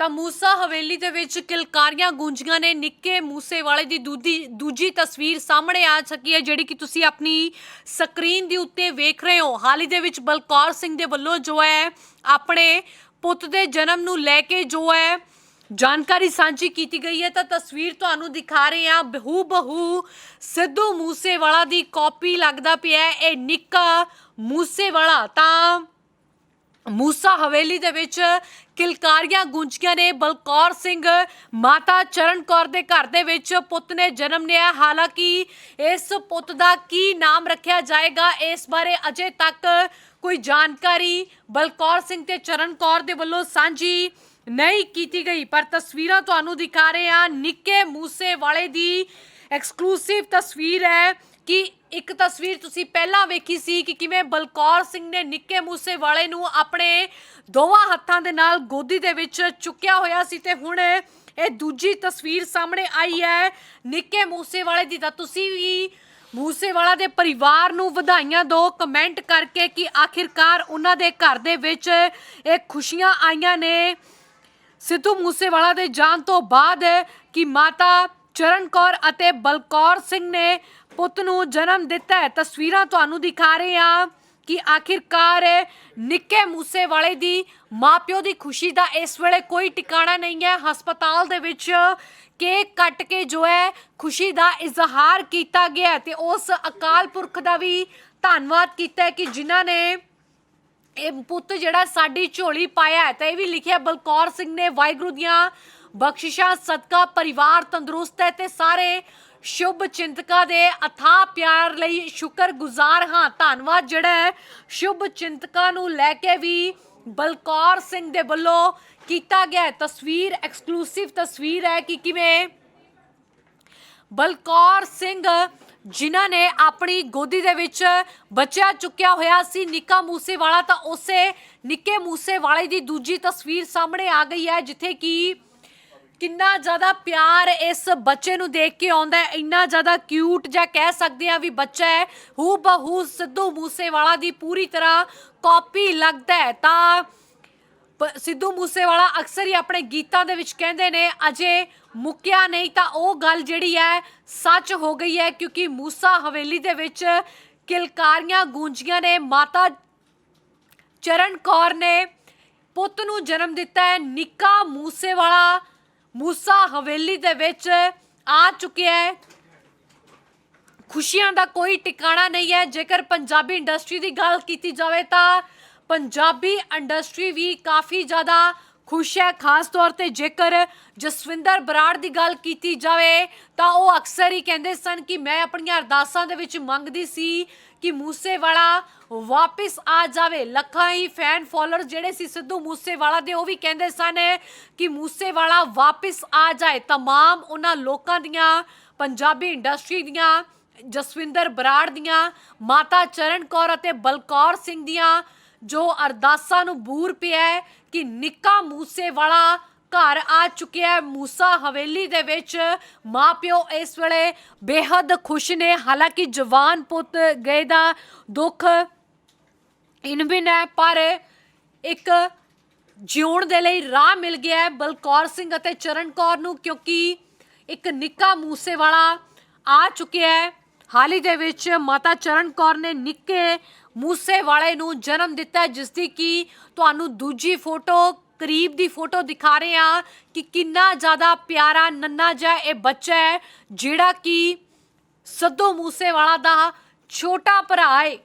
ਤਾਂ ਮੂਸਾ ਹਵੇਲੀ ਦੇ ਵਿੱਚ ਕਿਲਕਾਰੀਆਂ ਗੂੰਜੀਆਂ ਨੇ ਨਿੱਕੇ ਮੂਸੇਵਾਲੇ ਦੀ ਦੂਜੀ ਦੂਜੀ ਤਸਵੀਰ ਸਾਹਮਣੇ ਆ ਸਕੀ ਹੈ, ਜਿਹੜੀ ਕਿ ਤੁਸੀਂ ਆਪਣੀ ਸਕਰੀਨ ਦੇ ਉੱਤੇ ਵੇਖ ਰਹੇ ਹੋ। ਹਾਲ ਹੀ ਦੇ ਵਿੱਚ ਬਲਕੌਰ ਸਿੰਘ ਦੇ ਵੱਲੋਂ ਜੋ ਹੈ, ਆਪਣੇ ਪੁੱਤ ਦੇ ਜਨਮ ਨੂੰ ਲੈ ਕੇ ਜੋ ਹੈ, ਜਾਣਕਾਰੀ ਸਾਂਝੀ ਕੀਤੀ ਗਈ ਹੈ। ਤਾਂ ਤਸਵੀਰ ਤੁਹਾਨੂੰ ਦਿਖਾ ਰਹੇ ਹਾਂ ਬਹੂ ਬਹੂ ਸਿੱਧੂ ਮੂਸੇਵਾਲਾ ਦੀ ਕਾਪੀ ਲੱਗਦਾ ਪਿਆ ਹੈ। ਇਹ ਨਿੱਕਾ ਮੂਸੇਵਾਲਾ ਤਾਂ ਮੂਸਾ ਹਵੇਲੀ ਦੇ ਵਿੱਚ ਕਿਲਕਾਰੀਆਂ ਗੁੰਜੀਆਂ ਨੇ ਬਲਕੌਰ ਸਿੰਘ ਮਾਤਾ ਚਰਨ ਕੌਰ ਦੇ ਘਰ ਦੇ ਵਿੱਚ ਪੁੱਤ ਨੇ ਜਨਮ ਲਿਆ। ਹਾਲਾਂਕਿ ਇਸ ਪੁੱਤ ਦਾ ਕੀ ਨਾਮ ਰੱਖਿਆ ਜਾਏਗਾ, ਇਸ ਬਾਰੇ ਅਜੇ ਤੱਕ ਕੋਈ ਜਾਣਕਾਰੀ ਬਲਕੌਰ ਸਿੰਘ ਤੇ ਚਰਨ ਕੌਰ ਦੇ ਵੱਲੋਂ ਸਾਂਝੀ ਨਹੀਂ ਕੀਤੀ ਗਈ। ਪਰ ਤਸਵੀਰਾਂ ਤੁਹਾਨੂੰ ਦਿਖਾ ਰਹੇ ਹਾਂ। ਨਿੱਕੇ ਮੂਸੇ ਵਾਲੇ ਦੀ ਐਕਸਕਲੂਸਿਵ ਤਸਵੀਰ ਹੈ। ਕਿ ਇੱਕ ਤਸਵੀਰ ਤੁਸੀਂ ਪਹਿਲਾਂ ਵੇਖੀ ਸੀ ਕਿ ਕਿਵੇਂ ਬਲਕੌਰ ਸਿੰਘ ਨੇ ਨਿੱਕੇ ਮੂਸੇ ਵਾਲੇ ਨੂੰ ਆਪਣੇ ਦੋਵਾਂ ਹੱਥਾਂ ਦੇ ਨਾਲ ਗੋਦੀ ਦੇ ਵਿੱਚ ਚੁੱਕਿਆ ਹੋਇਆ ਸੀ ਤੇ ਹੁਣ ਇਹ ਦੂਜੀ ਤਸਵੀਰ ਸਾਹਮਣੇ ਆਈ ਹੈ। ਨਿੱਕੇ ਮੂਸੇ ਵਾਲੇ ਦੀ ਤਾਂ ਤੁਸੀਂ ਵੀ ਮੂਸੇਵਾਲਾ ਦੇ ਪਰਿਵਾਰ ਨੂੰ ਵਧਾਈਆਂ ਦਿਓ। ਕਮੈਂਟ ਕਰਕੇ ਕਿ ਆਖਿਰਕਾਰ ਉਹਨਾਂ ਦੇ ਘਰ ਦੇ ਵਿੱਚ ਇਹ ਖੁਸ਼ੀਆਂ ਆਈਆਂ ਨੇ। ਸਿੱਧੂ ਮੂਸੇਵਾਲਾ ਦੇ ਜਾਣ ਤੋਂ ਬਾਅਦ ਕਿ ਮਾਤਾ ਚਰਨ ਕੌਰ ਅਤੇ ਬਲਕੌਰ ਸਿੰਘ ਨੇ ਪੁੱਤ ਨੂੰ ਜਨਮ ਦਿੱਤਾ ਹੈ। ਤਸਵੀਰਾਂ ਤੁਹਾਨੂੰ ਦਿਖਾ ਰਹੇ ਹਾਂ ਕਿ ਆਖਿਰਕਾਰ ਨਿੱਕੇ ਮੂਸੇਵਾਲੇ ਦੀ ਮਾਪਿਓ ਦੀ ਖੁਸ਼ੀ ਦਾ ਇਸ ਵੇਲੇ ਕੋਈ ਟਿਕਾਣਾ ਨਹੀਂ ਹੈ। ਹਸਪਤਾਲ ਦੇ ਵਿੱਚ ਕੇਕ ਕੱਟ ਕੇ ਜੋ ਹੈ, ਖੁਸ਼ੀ ਦਾ ਇਜ਼ਹਾਰ ਕੀਤਾ ਗਿਆ ਤੇ ਉਸ ਅਕਾਲ ਪੁਰਖ ਦਾ ਵੀ ਧੰਨਵਾਦ ਕੀਤਾ ਹੈ ਕਿ ਜਿਨ੍ਹਾਂ ਨੇ ਇਹ ਪੁੱਤ ਜਿਹੜਾ ਸਾਡੀ ਝੋਲੀ ਪਾਇਆ ਹੈ ਤਾਂ ਇਹ ਵੀ ਲਿਖਿਆ ਬਲਕੌਰ ਸਿੰਘ ਨੇ, ਵਾਹਿਗੁਰੂ ਦੀਆਂ ਬਖਸ਼ਿਸ਼ਾਂ, ਸਦਕਾ, ਪਰਿਵਾਰ ਤੰਦਰੁਸਤ ਹੈ ਤੇ ਸਾਰੇ ਸ਼ੁਭ ਚਿੰਤਕਾਂ ਦੇ ਅਥਾਹ ਪਿਆਰ ਲਈ ਸ਼ੁਕਰਗੁਜ਼ਾਰ ਹਾਂ। ਧੰਨਵਾਦ ਜਿਹੜਾ ਹੈ ਸ਼ੁਭ ਚਿੰਤਕਾਂ ਨੂੰ ਲੈ ਕੇ ਵੀ ਬਲਕੌਰ ਸਿੰਘ ਦੇ ਵੱਲੋਂ ਕੀਤਾ ਗਿਆ ਤਸਵੀਰ ਐਕਸਕਲੂਸਿਵ ਤਸਵੀਰ ਹੈ ਕਿ ਕਿਵੇਂ ਬਲਕੌਰ ਸਿੰਘ ਜਿਨ੍ਹਾਂ ਨੇ ਆਪਣੀ ਗੋਦੀ ਦੇ ਵਿੱਚ ਬੱਚਾ ਚੁੱਕਿਆ ਹੋਇਆ ਸੀ ਨਿੱਕਾ ਮੂਸੇਵਾਲਾ, ਤਾਂ ਉਸੇ ਨਿੱਕੇ ਮੂਸੇਵਾਲੇ ਦੀ ਦੂਜੀ ਤਸਵੀਰ ਸਾਹਮਣੇ ਆ ਗਈ ਹੈ, ਜਿੱਥੇ ਕਿ ਕਿੰਨਾ ਜ਼ਿਆਦਾ ਪਿਆਰ ਇਸ ਬੱਚੇ ਨੂੰ ਦੇਖ ਕੇ ਆਉਂਦਾ ਹੈ, ਇੰਨਾ ਜ਼ਿਆਦਾ ਕਿਊਟ ਜਾਂ ਕਹਿ ਸਕਦੇ ਆ ਵੀ ਬੱਚਾ ਹੈ ਹੂ ਬਹੂ ਸਿੱਧੂ ਮੂਸੇਵਾਲਾ ਦੀ ਪੂਰੀ ਤਰ੍ਹਾਂ ਕਾਪੀ ਲੱਗਦਾ ਹੈ। ਤਾਂ ਪ- ਸਿੱਧੂ ਮੂਸੇਵਾਲਾ ਅਕਸਰ ਹੀ ਆਪਣੇ ਗੀਤਾਂ ਦੇ ਵਿੱਚ ਕਹਿੰਦੇ ਨੇ, ਅਜੇ ਮੁੱਕਿਆ ਨਹੀਂ ਤਾਂ ਉਹ ਗੱਲ ਜਿਹੜੀ ਹੈ, ਸੱਚ ਹੋ ਗਈ ਹੈ, ਕਿਉਂਕਿ ਮੂਸਾ ਹਵੇਲੀ ਦੇ ਵਿੱਚ ਕਿਲਕਾਰੀਆਂ ਗੂੰਜੀਆਂ ਨੇ, ਮਾਤਾ ਚਰਨ ਕੌਰ ਨੇ ਪੁੱਤ ਨੂੰ ਜਨਮ ਦਿੱਤਾ ਹੈ, ਨਿੱਕਾ ਮੂਸੇਵਾਲਾ ਮੂਸਾ ਹਵੇਲੀ ਦੇ ਵਿੱਚ ਆ ਚੁੱਕਿਆ ਹੈ। ਖੁਸ਼ੀਆਂ ਦਾ ਕੋਈ ਟਿਕਾਣਾ ਨਹੀਂ ਹੈ। ਜੇਕਰ ਪੰਜਾਬੀ ਇੰਡਸਟਰੀ ਦੀ ਗੱਲ ਕੀਤੀ ਜਾਵੇ ਤਾਂ ਪੰਜਾਬੀ ਇੰਡਸਟਰੀ ਵੀ ਕਾਫੀ ਜ਼ਿਆਦਾ ਖੁਸ਼ ਹੈ ਖਾਸ ਤੌਰ ਤੇ ਜੇਕਰ ਜਸਵਿੰਦਰ ਬਰਾੜ ਦੀ ਗੱਲ ਕੀਤੀ ਜਾਵੇ ਤਾਂ ਉਹ ਅਕਸਰ ਹੀ ਕਹਿੰਦੇ ਸਨ ਕਿ ਮੈਂ ਆਪਣੀਆਂ ਅਰਦਾਸਾਂ ਦੇ ਵਿੱਚ ਮੰਗਦੀ ਸੀ ਕਿ ਮੂਸੇਵਾਲਾ ਵਾਪਿਸ ਆ ਜਾਵੇ ਲੱਖਾਂ ਹੀ ਫੈਨ ਫਾਲੋਅਰ ਜਿਹੜੇ ਸੀ ਸਿੱਧੂ ਮੂਸੇਵਾਲਾ ਦੇ ਉਹ ਵੀ ਕਹਿੰਦੇ ਸਨ ਕਿ ਮੂਸੇਵਾਲਾ ਵਾਪਿਸ ਆ ਜਾਏ तमाम ਉਹਨਾਂ ਲੋਕਾਂ ਦੀਆਂ ਪੰਜਾਬੀ ਇੰਡਸਟਰੀ ਦੀਆਂ ਜਸਵਿੰਦਰ ਬਰਾੜ ਦੀਆਂ ਮਾਤਾ ਚਰਨ ਕੌਰ ਅਤੇ ਬਲਕੌਰ ਸਿੰਘ ਦੀਆਂ ਜੋ ਅਰਦਾਸਾਂ ਨੂੰ ਬੂਰ ਪਿਆ ਹੈ ਕਿ ਨਿੱਕਾ ਮੂਸੇ ਵਾਲਾ ਘਰ ਆ ਚੁੱਕਿਆ ਹੈ। ਮੂਸਾ ਹਵੇਲੀ ਦੇ ਵਿੱਚ ਮਾਪਿਓ ਇਸ ਵੇਲੇ ਬੇਹੱਦ ਖੁਸ਼ ਨੇ। ਹਾਲਾਂਕਿ ਜਵਾਨ ਪੁੱਤ ਗਏ ਦਾ ਦੁੱਖ ਇਨਵਿਨ ਹੈ ਪਰ ਇੱਕ ਜਿਉਣ ਦੇ ਲਈ ਰਾਹ ਮਿਲ ਗਿਆ ਹੈ ਬਲਕੌਰ ਸਿੰਘ ਅਤੇ ਚਰਨ ਕੌਰ ਨੂੰ, ਕਿਉਂਕਿ ਇੱਕ ਨਿੱਕਾ ਮੂਸੇਵਾਲਾ ਆ ਚੁੱਕਿਆ ਹੈ। ਹਾਲ ਹੀ ਦੇ ਵਿੱਚ ਮਾਤਾ ਚਰਨ ਕੌਰ ਨੇ ਨਿੱਕੇ ਮੂਸੇਵਾਲੇ ਨੂੰ ਜਨਮ ਦਿੱਤਾ ਜਿਸ ਦੀ ਕਿ ਤੁਹਾਨੂੰ ਦੂਜੀ ਫੋਟੋ, ਕਰੀਬ ਦੀ ਫੋਟੋ ਦਿਖਾ ਰਹੇ ਹਾਂ ਕਿ ਕਿੰਨਾ ਜ਼ਿਆਦਾ ਪਿਆਰਾ ਨੰਨਾ ਜਿਹਾ ਇਹ ਬੱਚਾ ਹੈ, ਜਿਹੜਾ ਕਿ ਸੱਧੂ ਮੂਸੇਵਾਲਾ ਦਾ ਛੋਟਾ ਭਰਾ ਹੈ।